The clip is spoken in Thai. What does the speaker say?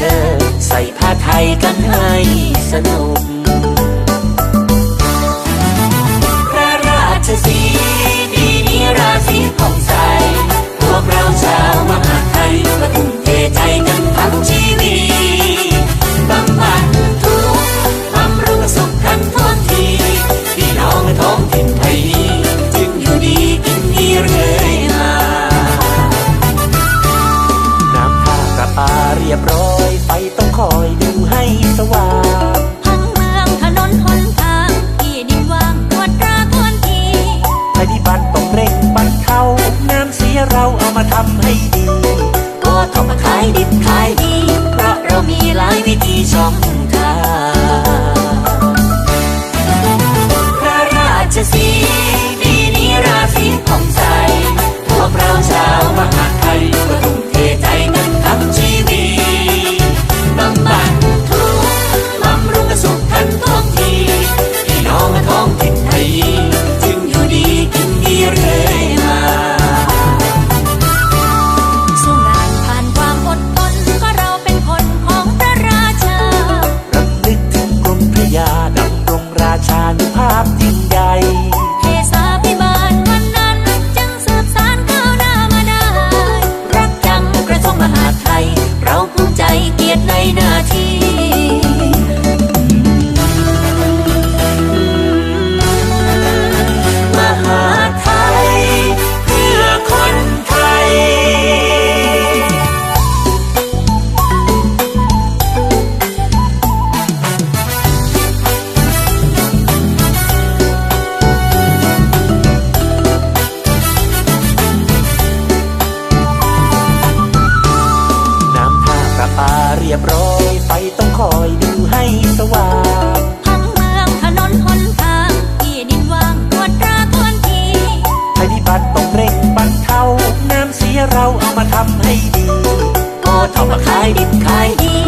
ธอ ใส่ผ้าไทยกันให้สนุก some নাচি ราเอามาทำให้ดี ก็ทำมาขายดิบขายดี